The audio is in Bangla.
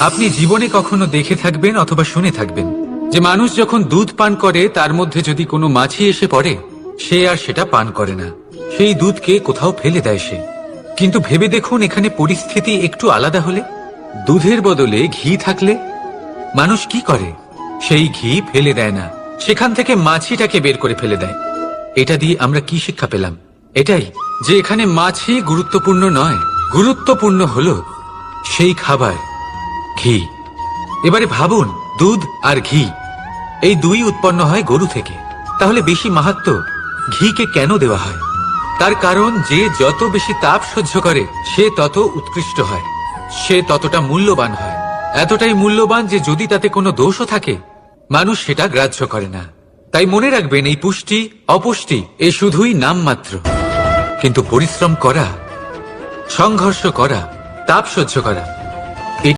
আপনি জীবনে কখনো দেখে থাকবেন অথবা শুনে থাকবেন যে মানুষ যখন দুধ পান করে, তার মধ্যে যদি কোনো মাছি এসে পড়ে, সে আর সেটা পান করে না। সেই দুধকে কোথাও ফেলে দেয় সে। কিন্তু ভেবে দেখুন, এখানে পরিস্থিতি একটু আলাদা হলে। দুধের বদলে ঘি থাকলে মানুষ কি করে? সেই ঘি ফেলে দেয় না। সেখান থেকে মাছিটাকে বের করে ফেলে দেয়। এটা দিয়ে আমরা কি শিক্ষা পেলাম? এটাই যে এখানে মাছি গুরুত্বপূর্ণ নয়। গুরুত্বপূর্ণ হলো সেই খাবার। ঘি। এবারে ভাবুন, দুধ আর ঘি। এই দুই উৎপন্ন হয় গরু থেকে। তাহলে বেশি মাহাত্ম ঘিকে কেন দেওয়া হয়? তার কারণ যে যত বেশি তাপ সহ্য করে, সে তত উৎকৃষ্ট হয়। সে ততটা মূল্যবান হয়। এতটাই মূল্যবান যে যদি তাতে কোনো দোষও থাকে, মানুষ সেটা গ্রাহ্য করে না। তাই মনে রাখবেন, এই পুষ্টি অপুষ্টি, এ শুধুই নামমাত্র। কিন্তু পরিশ্রম করা, সংঘর্ষ করা, তাপ সহ্য করা